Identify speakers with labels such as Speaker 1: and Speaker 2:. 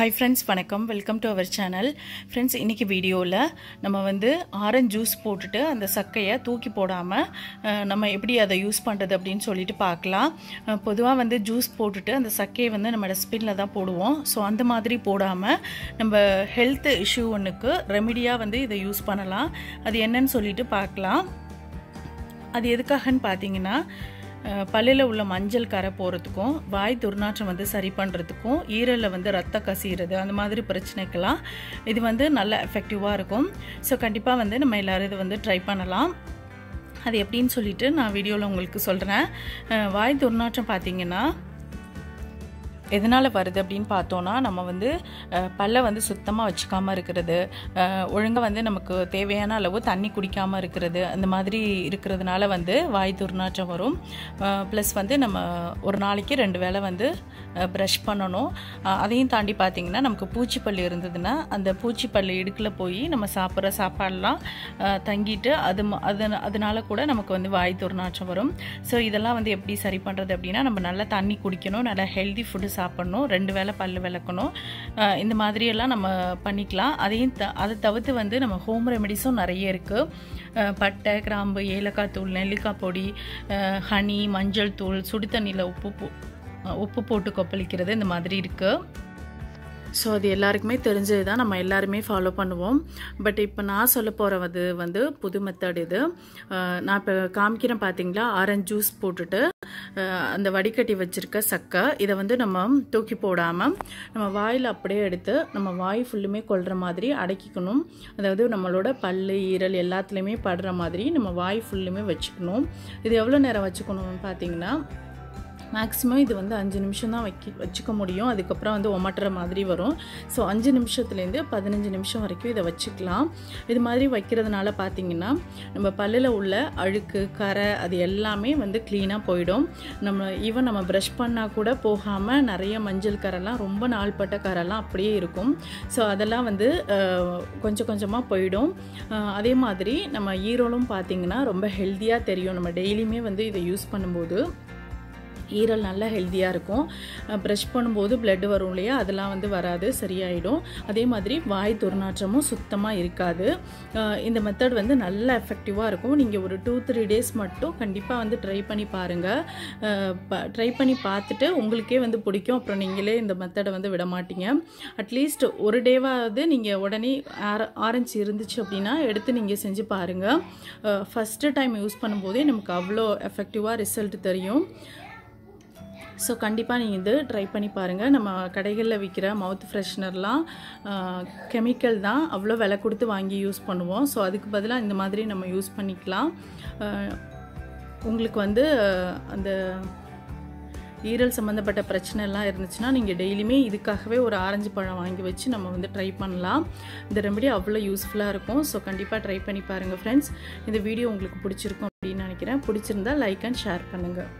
Speaker 1: Hi friends வணக்கம். Welcome to our channel friends இன்றைக்கி வீடியோவில் நம்ம வந்து ஆரஞ்சு ஜூஸ் போட்டுட்டு அந்த சக்கையை தூக்கி போடாமல் நம்ம எப்படி அதை யூஸ் பண்ணுறது அப்படின்னு சொல்லிட்டு பார்க்கலாம். பொதுவாக வந்து ஜூஸ் போட்டுட்டு அந்த சக்கையை வந்து நம்ம டஸ்ட்பினில் தான் போடுவோம். ஸோ அந்த மாதிரி போடாமல் நம்ம ஹெல்த் இஷ்யூ ஒன்றுக்கு ரெமிடியாக வந்து இதை யூஸ் பண்ணலாம். அது என்னன்னு சொல்லிட்டு பார்க்கலாம். அது எதுக்காகன்னு பார்த்தீங்கன்னா பல்லில் உள்ள மஞ்சள் கரை போகிறதுக்கும் வாய் துர்நாற்றம் வந்து சரி பண்ணுறதுக்கும் ஈரலில் வந்து ரத்த கசிகிறது அந்த மாதிரி பிரச்சனைக்கெல்லாம் இது வந்து நல்ல எஃபெக்டிவாக இருக்கும். ஸோ கண்டிப்பாக வந்து நம்ம எல்லோரும் இது வந்து ட்ரை பண்ணலாம். அது எப்படின்னு சொல்லிட்டு நான் வீடியோவில் உங்களுக்கு சொல்கிறேன் வாய் துர்நாற்றம் பார்த்தீங்கன்னா எதனால் வருது அப்படின்னு பார்த்தோன்னா நம்ம வந்து பல்லை வந்து சுத்தமாக வச்சுக்காமல் இருக்கிறது ஒழுங்காக வந்து நமக்கு தேவையான அளவு தண்ணி குடிக்காமல் இருக்கிறது அந்த மாதிரி இருக்கிறதுனால வந்து வாய் துர்நாற்றம் வரும். ப்ளஸ் வந்து நம்ம ஒரு நாளைக்கு ரெண்டு வேளை வந்து ப்ரஷ் பண்ணணும். அதையும் தாண்டி பார்த்திங்கன்னா நமக்கு பூச்சிப்பல் இருந்ததுன்னா அந்த பூச்சிப்பல் இடுக்கில் போய் நம்ம சாப்பிட்ற சாப்பாடெலாம் தங்கிட்டு அது அது அதனால கூட நமக்கு வந்து வாய் துர்நாற்றம் வரும். ஸோ இதெல்லாம் வந்து எப்படி சரி பண்ணுறது அப்படின்னா நம்ம நல்லா தண்ணி குடிக்கணும் நல்லா ஹெல்தி ஃபுட்டு சாப்பிட்ணும் ரெண்டு வேளை பல் விளக்கணும். இந்த மாதிரியெல்லாம் நம்ம பண்ணிக்கலாம். அதையும் த அதை தவிர்த்து வந்து நம்ம ஹோம் ரெமெடிஸும் நிறைய இருக்குது பட்டை கிராம்பு ஏலக்காய் தூள் நெல்லிக்காய் பொடி ஹனி மஞ்சள் தூள் சுடு தண்ணியில் உப்பு உப்பு போட்டு கொப்பளிக்கிறது இந்த மாதிரி இருக்குது ஸோ அது எல்லாருக்குமே தெரிஞ்சது தான் நம்ம எல்லாருமே ஃபாலோ பண்ணுவோம். பட் இப்போ நான் சொல்ல போகிறது வந்து புது மெத்தட் இது. நான் இப்போ காமிக்கிறேன் பார்த்தீங்களா ஆரஞ்ச் ஜூஸ் போட்டுட்டு அந்த வடிகட்டி வச்சுருக்க சக்கை. இதை வந்து நம்ம தூக்கி போடாமல் நம்ம வாயில் அப்படியே எடுத்து நம்ம வாய் ஃபுல்லுமே கொள்கிற மாதிரி அடக்கிக்கணும். அதாவது நம்மளோட பல் ஈரல் எல்லாத்துலேயுமே படுற மாதிரி நம்ம வாய் ஃபுல்லுமே வச்சுக்கணும். இது எவ்வளோ நேரம் வச்சுக்கணும்னு பார்த்தீங்கன்னா மேக்ஸிமம் இது வந்து அஞ்சு நிமிஷம் தான் வைக்க வச்சுக்க முடியும். அதுக்கப்புறம் வந்து ஒமட்டுற மாதிரி வரும். ஸோ அஞ்சு நிமிஷத்துலேருந்து பதினஞ்சு நிமிஷம் வரைக்கும் இதை வச்சுக்கலாம். இது மாதிரி வைக்கிறதுனால பார்த்திங்கன்னா நம்ம பல்லில் உள்ள அழுக்கு கரை அது எல்லாமே வந்து க்ளீனாக போயிடும். நம்ம ஈவன் நம்ம ப்ரஷ் பண்ணால் கூட போகாமல் நிறைய மஞ்சள் கரைலாம் ரொம்ப நாள்பட்ட கரைலாம் அப்படியே இருக்கும். ஸோ அதெல்லாம் வந்து கொஞ்சம் கொஞ்சமாக போயிடும். அதே மாதிரி நம்ம ஈரோலும் பார்த்திங்கன்னா ரொம்ப ஹெல்த்தியாக தெரியும். நம்ம டெய்லியுமே வந்து இதை யூஸ் பண்ணும்போது. ஈரல் நல்லா ஹெல்த்தியாக இருக்கும். ப்ரஷ் பண்ணும்போது பிளட் வரும் இல்லையா? அதெல்லாம் வந்து வராது சரியாயிடும். அதே மாதிரி வாய் துர்நாற்றமும் சுத்தமாக இருக்காது. இந்த மெத்தட் வந்து நல்லா எஃபெக்டிவாக இருக்கும். நீங்கள் ஒரு டூ த்ரீ டேஸ் மட்டும் கண்டிப்பாக வந்து ட்ரை பண்ணி பாருங்கள் ட்ரை பண்ணி பார்த்துட்டு உங்களுக்கே வந்து பிடிக்கும். அப்புறம் நீங்களே இந்த மெத்தடை வந்து விட மாட்டீங்க அட்லீஸ்ட் ஒரு டேவாவது நீங்கள் உடனே ஆரஞ்சு இருந்துச்சு அப்படின்னா எடுத்து நீங்கள் செஞ்சு பாருங்கள் ஃபஸ்ட்டு டைம் யூஸ் பண்ணும்போதே நமக்கு அவ்வளோ எஃபெக்டிவாக ரிசல்ட் தெரியும். ஸோ கண்டிப்பாக நீங்கள் இது ட்ரை பண்ணி பாருங்கள் நம்ம கடைகளில் விற்கிற மவுத் ஃப்ரெஷ்னர்லாம் கெமிக்கல் தான் அவ்வளோ விலை கொடுத்து வாங்கி யூஸ் பண்ணுவோம். ஸோ அதுக்கு பதிலாக இந்த மாதிரி நம்ம யூஸ் பண்ணிக்கலாம். உங்களுக்கு வந்து அந்த ஈரல் சம்மந்தப்பட்ட பிரச்சனைலாம் இருந்துச்சுன்னா நீங்கள் டெய்லியுமே இதுக்காகவே ஒரு ஆரஞ்சு பழம் வாங்கி வச்சு நம்ம வந்து ட்ரை பண்ணலாம். இந்த ரெமடி அவ்வளோ யூஸ்ஃபுல்லாக இருக்கும். ஸோ கண்டிப்பாக ட்ரை பண்ணி பாருங்கள் ஃப்ரெண்ட்ஸ் இந்த வீடியோ உங்களுக்கு பிடிச்சிருக்கும் அப்படின்னு நினைக்கிறேன். பிடிச்சிருந்தா லைக் அண்ட் ஷேர் பண்ணுங்கள்